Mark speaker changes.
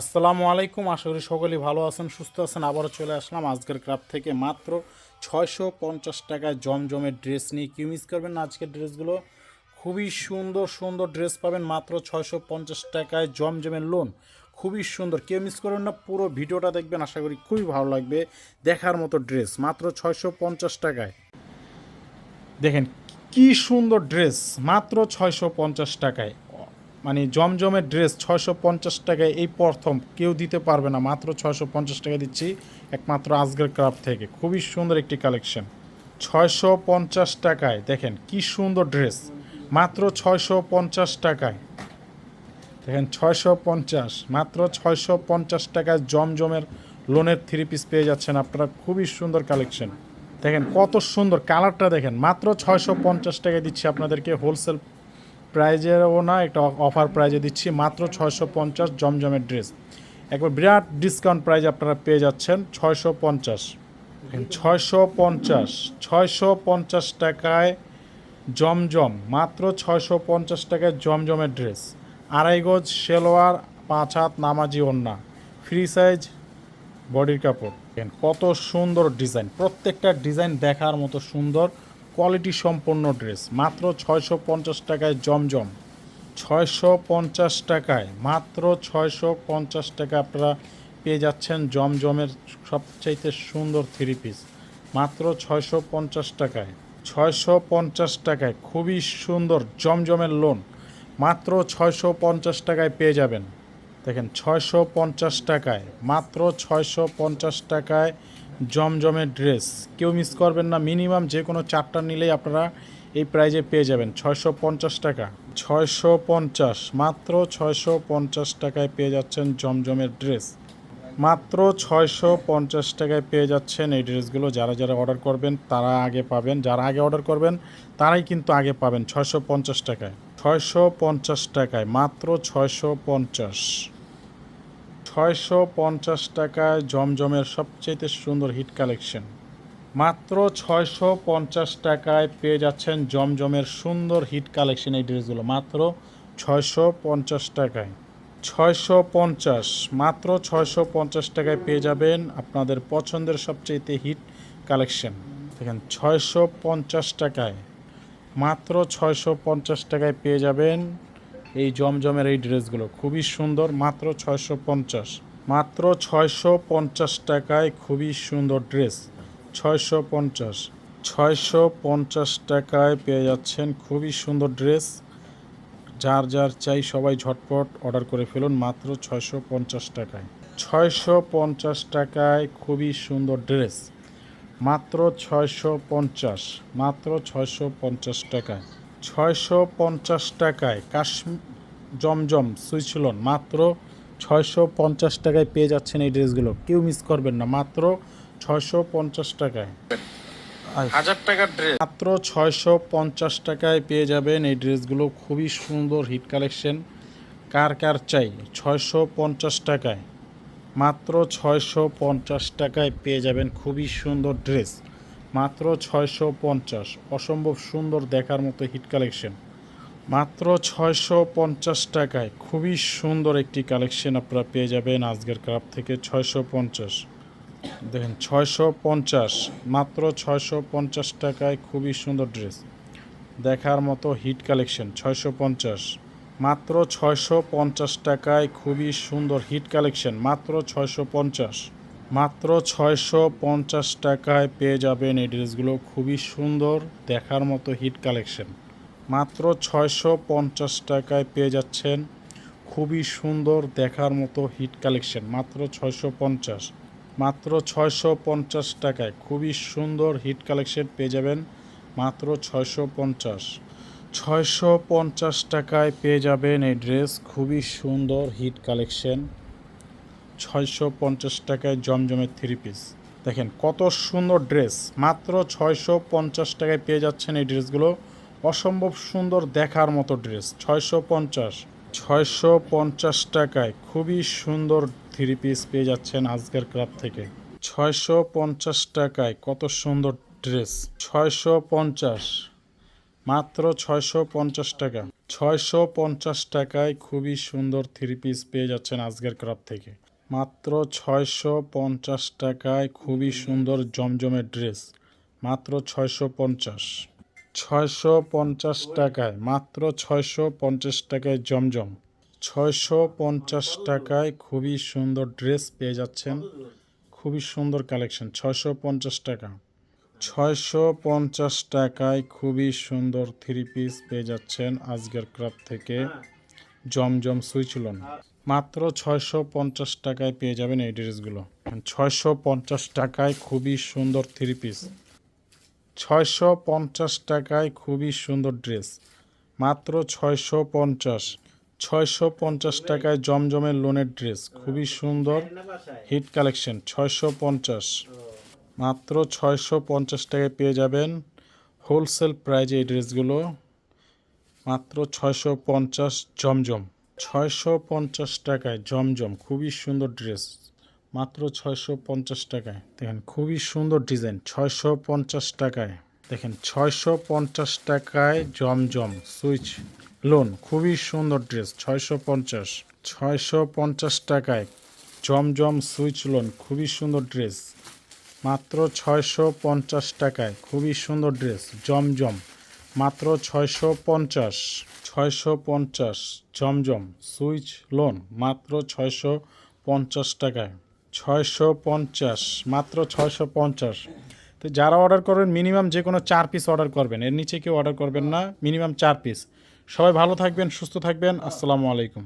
Speaker 1: আসসালামু আলাইকুম, আশা করি সকলেই ভালো আছেন, সুস্থ আছেন। আবারও চলে আসলাম আজকের ক্রাফ থেকে। মাত্র ছয়শো পঞ্চাশ টাকায় জমজমের ড্রেস নিয়ে কিউ মিস করবেন না আজকের ড্রেসগুলো? খুবই সুন্দর সুন্দর ড্রেস পাবেন মাত্র ছয়শো পঞ্চাশ টাকায় জমজমের লোন খুবই সুন্দর। কেউ মিস করবেন না, পুরো ভিডিওটা দেখবেন, আশা করি খুবই ভালো লাগবে দেখার মতো ড্রেস, মাত্র ছয়শো পঞ্চাশ টাকায়। দেখেন কি সুন্দর ড্রেস, মাত্র ছয়শো পঞ্চাশ টাকায়। মানে জমজমের ড্রেস ছয়শো পঞ্চাশ টাকায় এই প্রথম কেউ দিতে পারবে না, মাত্র ছয়শো পঞ্চাশ টাকা দিচ্ছি, একমাত্র আজগের ক্রাফট থেকে। খুবই সুন্দর একটি কালেকশন। ছয়শো পঞ্চাশ টাকায়, দেখেন কি সুন্দর ড্রেস, মাত্র ছয়শো পঞ্চাশ টাকায়। দেখেন ছয়শো পঞ্চাশ, মাত্র ছয়শো পঞ্চাশ টাকায় জমজমের লোনের থ্রি পিস পেয়ে যাচ্ছেন আপনারা, খুবই সুন্দর কালেকশন। দেখেন কত সুন্দর কালারটা দেখেন, মাত্র ছয়শো পঞ্চাশ টাকায় দিচ্ছি আপনাদেরকে হোলসেল প্রাইজেরও না একটা অফার প্রাইজে দিচ্ছি মাত্র ছয়শো পঞ্চাশ জমজমের ড্রেস একবার বিরাট ডিসকাউন্ট প্রাইজ আপনারা পেয়ে যাচ্ছেন ছয়শো পঞ্চাশ। ছয়শো পঞ্চাশ ছয়শো পঞ্চাশ টাকায় জমজম মাত্র ছয়শো পঞ্চাশ টাকায় জমজমের ড্রেস আড়াই গজ সেলোয়ার পাঁচ হাত নামাজি ওন্না ফ্রি সাইজ বডির কাপড়। কত সুন্দর ডিজাইন প্রত্যেকটা ডিজাইন দেখার মতো সুন্দর। কোয়ালিটি সম্পন্ন ড্রেস। মাত্র ছয়শো পঞ্চাশ টাকায় জমজম। ছয়শো পঞ্চাশ টাকায়, মাত্র ছয়শো পঞ্চাশ টাকা আপনারা পেয়ে যাচ্ছেন জমজমের সবচাইতে সুন্দর থ্রি পিস। মাত্র ছয়শো পঞ্চাশ টাকায়, ছয়শো পঞ্চাশ টাকায় খুবই সুন্দর জমজমের লোন। মাত্র ছয়শো পঞ্চাশ টাকায় পেয়ে যাবেন। দেখেন, ছয়শো পঞ্চাশ টাকায়, মাত্র ছয়শো পঞ্চাশ টাকায় জমজমের ড্রেস। কেউ মিস করবেন না মিনিমাম যে কোনো চারটা নিলেই আপনারা এই প্রাইজে পেয়ে যাবেন। ছয়শো পঞ্চাশ টাকা। ছয়শো পঞ্চাশ, মাত্র ছয়শো পঞ্চাশ টাকায় পেয়ে যাচ্ছেন জমজমের ড্রেস। মাত্র ছয়শো পঞ্চাশ টাকায় পেয়ে যাচ্ছেন এই ড্রেসগুলো। যারা যারা অর্ডার করবেন, তারা আগে পাবেন। যারা আগে অর্ডার করবেন, তারাই কিন্তু আগে পাবেন ছয়শো পঞ্চাশ টাকায়। ছয়শো পঞ্চাশ টাকায়, মাত্র ছয়শো পঞ্চাশ। ছয়শো পঞ্চাশ টাকায় জমজমের সবচেয়ে সুন্দর হিট কালেকশন। মাত্র ছয়শো পঞ্চাশ টাকায় পেয়ে যাচ্ছেন জমজমের সুন্দর হিট কালেকশন এই ড্রেসগুলো। মাত্র ছয়শো পঞ্চাশ টাকায়। ছয়শো পঞ্চাশ, মাত্র ছয়শো পঞ্চাশ টাকায় পেয়ে যাবেন আপনাদের পছন্দের সবচেয়ে হিট কালেকশন। দেখেন, ছয়শো পঞ্চাশ টাকায়, মাত্র ছয়শো পঞ্চাশ টাকায় পেয়ে যাবেন এই জমজমের এই ড্রেসগুলো খুবই সুন্দর, মাত্র ছয়শো পঞ্চাশ। মাত্র ছয়শো পঞ্চাশ টাকায় খুবই সুন্দর ড্রেস। ছয়শো পঞ্চাশ। ছয়শো পঞ্চাশ টাকায় পেয়ে যাচ্ছেন খুবই সুন্দর ড্রেস। যার যার চাই সবাই ঝটপট অর্ডার করে ফেলুন, মাত্র ছয়শো পঞ্চাশ টাকায়। ছয়শো পঞ্চাশ টাকায় খুবই সুন্দর ড্রেস। মাত্র ছয়শো পঞ্চাশ। মাত্র ছয়শো পঞ্চাশ টাকায়। ছয়শো পঞ্চাশ টাকায় কাশ্মীর জমজম সুইচলন। মাত্র ছয়শো পঞ্চাশ টাকায় পেয়ে যাচ্ছেন এই ড্রেসগুলো। কেউ মিস করবেন না। মাত্র ছয়শো পঞ্চাশ টাকায়।
Speaker 2: হাজার টাকার ড্রেস।
Speaker 1: মাত্র ছয়শো পঞ্চাশ টাকায় পেয়ে যাবেন এই ড্রেসগুলো। খুবই সুন্দর হিট কালেকশন। কার কার চাই? ছয়শো পঞ্চাশ টাকায়। মাত্র ছয়শো পঞ্চাশ টাকায় পেয়ে যাবেন। খুবই সুন্দর ড্রেস। মাত্র ছয়শো পঞ্চাশ। অসম্ভব সুন্দর দেখার মতো হিট কালেকশন। মাত্র ছয়শো পঞ্চাশ টাকায় খুবই সুন্দর একটি কালেকশন আপনারা পেয়ে যাবেন আজকের ক্রাফ থেকে ছয়শো পঞ্চাশ। দেখেন, ছয়শো পঞ্চাশ, মাত্র ছয়শো পঞ্চাশ টাকায় খুবই সুন্দর ড্রেস। দেখার মতো হিট কালেকশন, ছয়শো পঞ্চাশ। মাত্র ছয়শো পঞ্চাশ টাকায় খুবই সুন্দর হিট কালেকশন, মাত্র ছয়শো পঞ্চাশ। মাত্র ছয়শো পঞ্চাশ টাকায় পেয়ে যাবেন এই ড্রেসগুলো। খুবই সুন্দর, দেখার মতো হিট কালেকশন। মাত্র ছয়শো পঞ্চাশ টাকায় পেয়ে যাচ্ছেন। খুবই সুন্দর, দেখার মতো হিট কালেকশন। মাত্র ছয়শো পঞ্চাশ। মাত্র ছয়শো পঞ্চাশ টাকায় খুবই সুন্দর হিট কালেকশন পেয়ে যাবেন। মাত্র ছয়শো পঞ্চাশ। ছয়শো পঞ্চাশ টাকায় পেয়ে যাবেন এই ড্রেস। খুবই সুন্দর হিট কালেকশন। ছয়শো পঞ্চাশ টাকায় জমজমের থ্রি পিস দেখেন কত সুন্দর ড্রেস মাত্র ছয়শো পঞ্চাশ টাকায় পেয়ে যাচ্ছেন এই ড্রেসগুলো অসম্ভব সুন্দর দেখার মতো ড্রেস ছয়শো পঞ্চাশ। ছয়শো পঞ্চাশ টাকায় খুবই সুন্দর থ্রি পিস পেয়ে যাচ্ছেন আজকের ক্লাব থেকে। ছয়শো পঞ্চাশ টাকায় কত সুন্দর ড্রেস ছয়শো পঞ্চাশ। মাত্র ছয়শো পঞ্চাশ টাকা। ছয়শো পঞ্চাশ টাকায় খুবই সুন্দর থ্রি পিস পেয়ে যাচ্ছেন আজকের ক্রাব থেকে। মাত্র ছয়শো পঞ্চাশ টাকায় খুবই সুন্দর জমজমের ড্রেস। মাত্র ছয়শো পঞ্চাশ। ছয়শো পঞ্চাশ টাকায়, মাত্র ছয়শো পঞ্চাশ টাকায় জমজম। ছয়শো পঞ্চাশ টাকায় খুবই সুন্দর ড্রেস পেয়ে যাচ্ছেন। খুবই সুন্দর কালেকশন, ছয়শো পঞ্চাশ টাকা। ছয়শো পঞ্চাশ টাকায় খুবই সুন্দর থ্রি পিস পেয়ে যাচ্ছেন আজকের ক্রাব থেকে। জমজম সুইচলন মাত্র ছয়শো পঞ্চাশ টাকায় পেয়ে যাবেন এই ড্রেসগুলো। ছয়শো পঞ্চাশ টাকায় খুবই সুন্দর থ্রি পিস ছয়শো পঞ্চাশ টাকায় খুবই সুন্দর ড্রেস মাত্র ছয়শো পঞ্চাশ। ছয়শো পঞ্চাশ টাকায় জমজমের লোনের ড্রেস খুবই সুন্দর হিট কালেকশন ছয়শো পঞ্চাশ। মাত্র ছয়শো পঞ্চাশ টাকায় পেয়ে যাবেন হোলসেল প্রাইজে এই ড্রেসগুলো মাত্র ছয়শো পঞ্চাশ জমজম। ছয়শো পঞ্চাশ টাকায় জমজম, খুবই সুন্দর ড্রেস। মাত্র ছয়শো পঞ্চাশ টাকায়। দেখেন, খুবই সুন্দর ডিজাইন। ছয়শো পঞ্চাশ টাকায়। দেখেন, ছয়শো পঞ্চাশ টাকায় জমজম, সুইচ, লোন, খুবই সুন্দর ড্রেস। ছয়শো পঞ্চাশ। ছয়শো পঞ্চাশ টাকায় জমজম, সুইচ, লোন, খুবই সুন্দর ড্রেস। মাত্র ছয়শো পঞ্চাশ টাকায়, খুবই সুন্দর ড্রেস। জমজম। মাত্র ছয়শো পঞ্চাশ ছয়শো পঞ্চাশ জমজম সুইচ লোন মাত্র ছয়শো পঞ্চাশ টাকায়। ছয়শো পঞ্চাশ, মাত্র ছয়শো পঞ্চাশ। তো যারা অর্ডার করবেন, মিনিমাম যে কোনো চার পিস অর্ডার করবেন। এর নিচে কেউ অর্ডার করবেন না, মিনিমাম চার পিস। সবাই ভালো থাকবেন, সুস্থ থাকবেন। আসসালামু আলাইকুম।